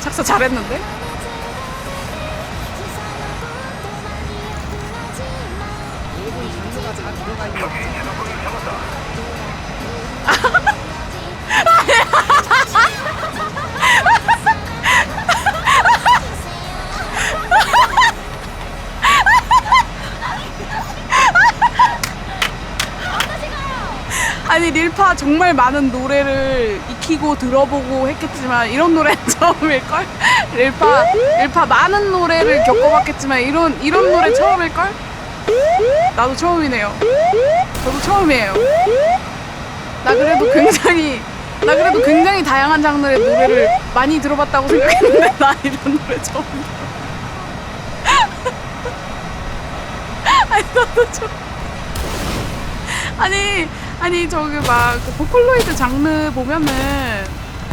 작사 잘했는데? 릴파 정말 많은 노래를 익히고 들어보고 했겠지만 이런 노래는 처음일걸? 릴파 릴파 많은 노래를 겪어봤겠지만 이런 이런 노래 처음일걸? 나도 처음이네요. 저도 처음이에요. 나 그래도 굉장히 나 그래도 굉장히 다양한 장르의 노래를 많이 들어봤다고 생각했는데 나 이런 노래 처음. 아니 나도 좀 아니 아니 저기 막그 보컬로이드 장르 보면은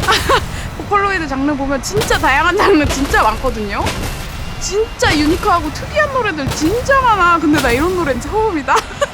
보컬로이드 장르 보면 진짜 다양한 장르 진짜 많거든요. 진짜 유니크하고 특이한 노래들 진짜 많아. 근데 나 이런 노래는 처음이다.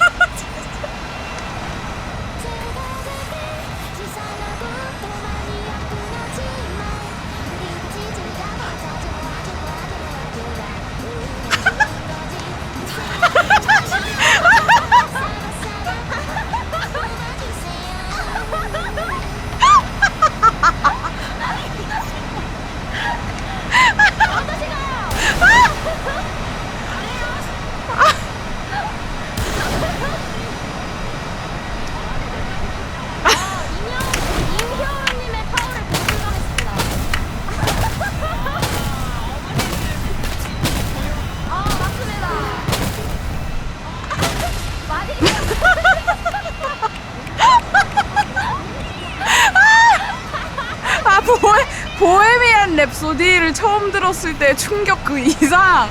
보헤, 보헤미안 랩소디를 처음 들었을 때 충격 그 이상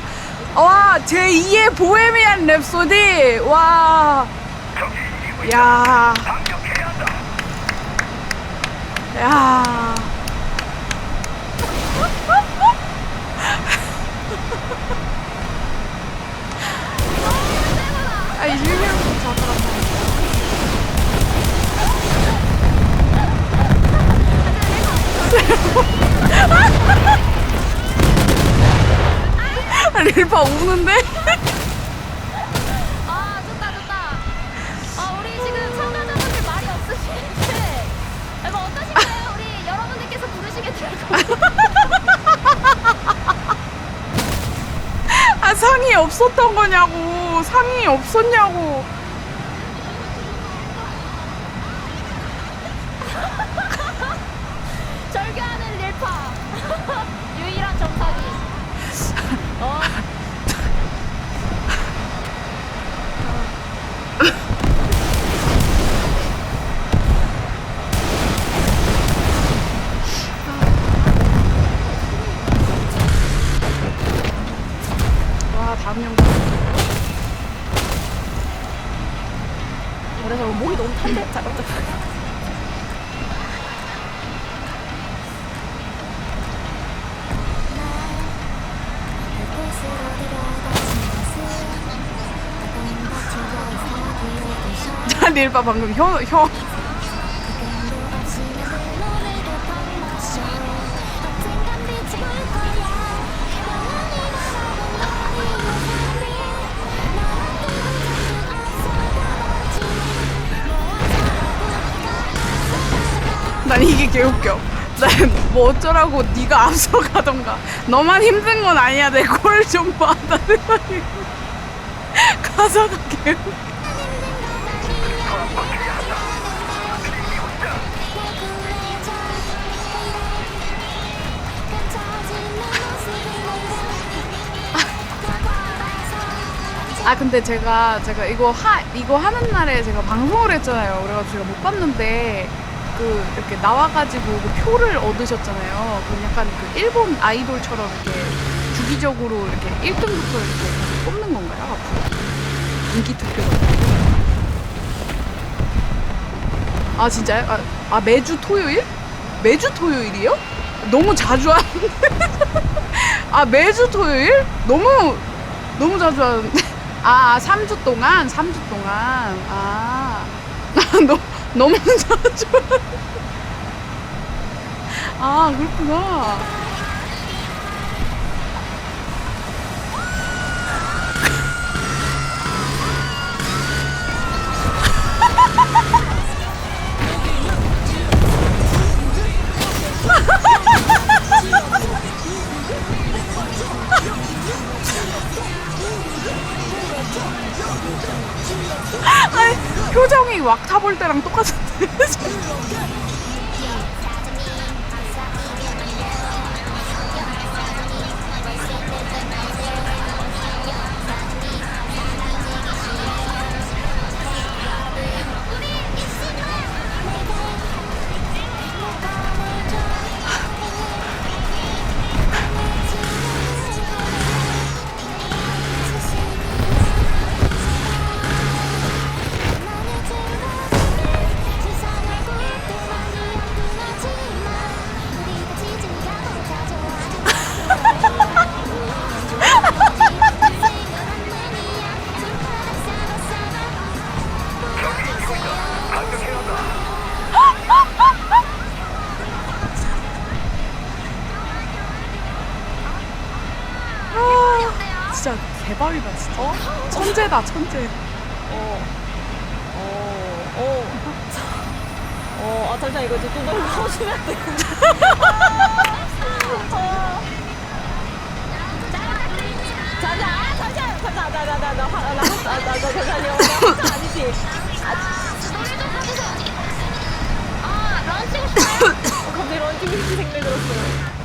와 제 2의 보헤미안 랩소디 와 야. 야. 아, 이 유명한 자다가 아, 릴파 우는데? 아 좋다 좋다. 아 우리 지금 참가자분들 말이 아, 뭐 어떠신가요? 우리 여러분들께서 부르시게 되고 아, 상이 없었던 거냐고. 상이 없었냐고. 릴파 유일한 정상이. 어 영상. 그래서 목이 너무 탄데 잠깐만. 자, 릴파 방금 혀, 혀. 난 이게 개웃겨. 난 뭐 어쩌라고 네가 앞서가던가. 너만 힘든 건 아니야. 내 꼴 좀 봐. 가사가 개웃겨. 아 근데 제가 제가 이거 하 이거 하는 날에 제가 방송을 했잖아요. 그래가지고 제가 못 봤는데 그 이렇게 나와가지고 그 표를 얻으셨잖아요. 그 약간 그 일본 아이돌처럼 이렇게 주기적으로 이렇게 1등부터 이렇게 뽑는 건가요? 앞으로 인기 투표. 아 진짜요? 아, 아 매주 토요일? 매주 토요일이요? 너무 자주 하는데. 아 매주 토요일? 너무 너무 자주 하는데. 아, 3주 동안? 3주 동안. 아. 너, 너무 자주. 아, 그렇구나. 아니, 표정이 왁타볼 때랑 똑같은데. 천재다 천재. 어. 어. 어. 어. 아 잠시만 이거 좀 너무 넣어주면 돼. 어. 잠시만. 아 잠시만. 잠시만. 나나나나나나나나 잠시만요. 나 아니지. 노래 좀 꺼주세요. 아, 싶어요? 어, 갑자기 런칭 생각이 들었어요.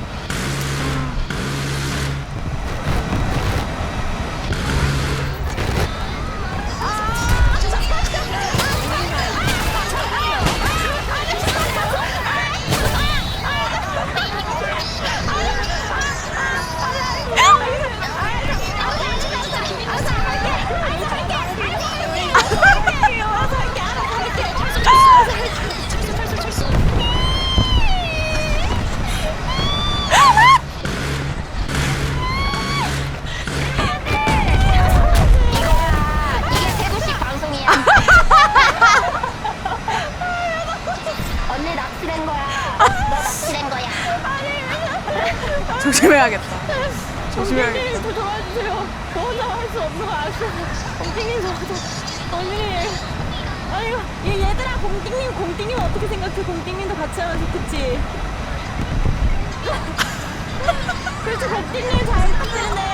조심해야겠다. 조심해야겠다. 저 도와주세요. 저 혼자 할 수 없는 거 아시죠? 공띵님 저도 언니. 아이고 얘 얘들아 공띵님 공띵님 어떻게 생각해? 공띵님도 같이 하면서 그치? 그렇죠 공띵님 잘 부탁드린대요.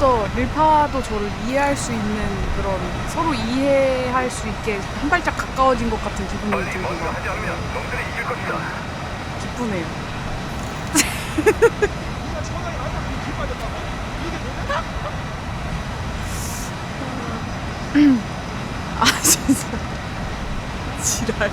이로써 릴파도 저를 이해할 수 있는 그런 서로 이해할 수 있게 한 발짝 가까워진 것 같은 기분이 들고 막 기쁘네요. 아 진짜 지랄.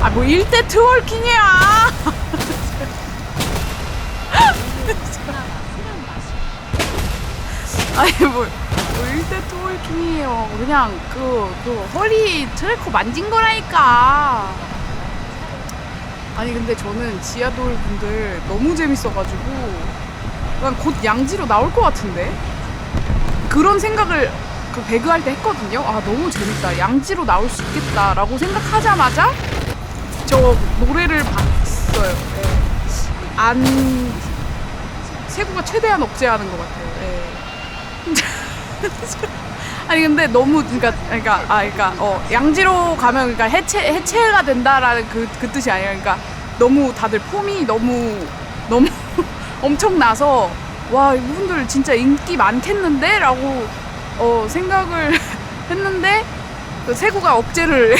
아 뭐 일대 트월킹이야. 아니 뭐, 뭐 일대 트월킹이에요. 그냥 그, 그 허리 트래커 만진 거라니까. 아니 근데 저는 지하돌 분들 너무 재밌어가지고 그냥 곧 양지로 나올 것 같은데 그런 생각을 그 배그 할 때 했거든요. 아 너무 재밌다. 양지로 나올 수 있겠다라고 생각하자마자 저 노래를 봤어요. 예. 안 세구가 최대한 억제하는 것 같아요. 예. 아니 근데 너무 그러니까 그러니까 아 그러니까 어 양지로 가면 그러니까 해체 해체가 된다라는 그 그 뜻이 아니라 그러니까 너무 다들 폼이 너무 너무 엄청나서 와 이분들 진짜 인기 많겠는데 라고 어 생각을 했는데 그 세구가 억제를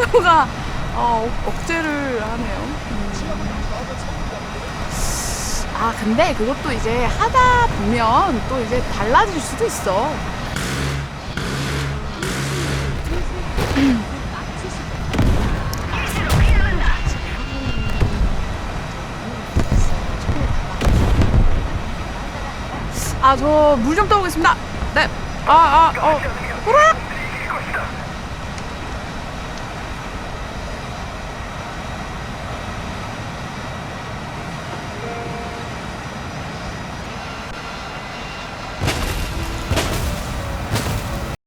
세구가 어, 억- 억제를 하네요. 음. 아 근데 그것도 이제 하다 보면 또 이제 달라질 수도 있어. 아저 물 좀 떠오겠습니다. 네. 아 아 어. 호락.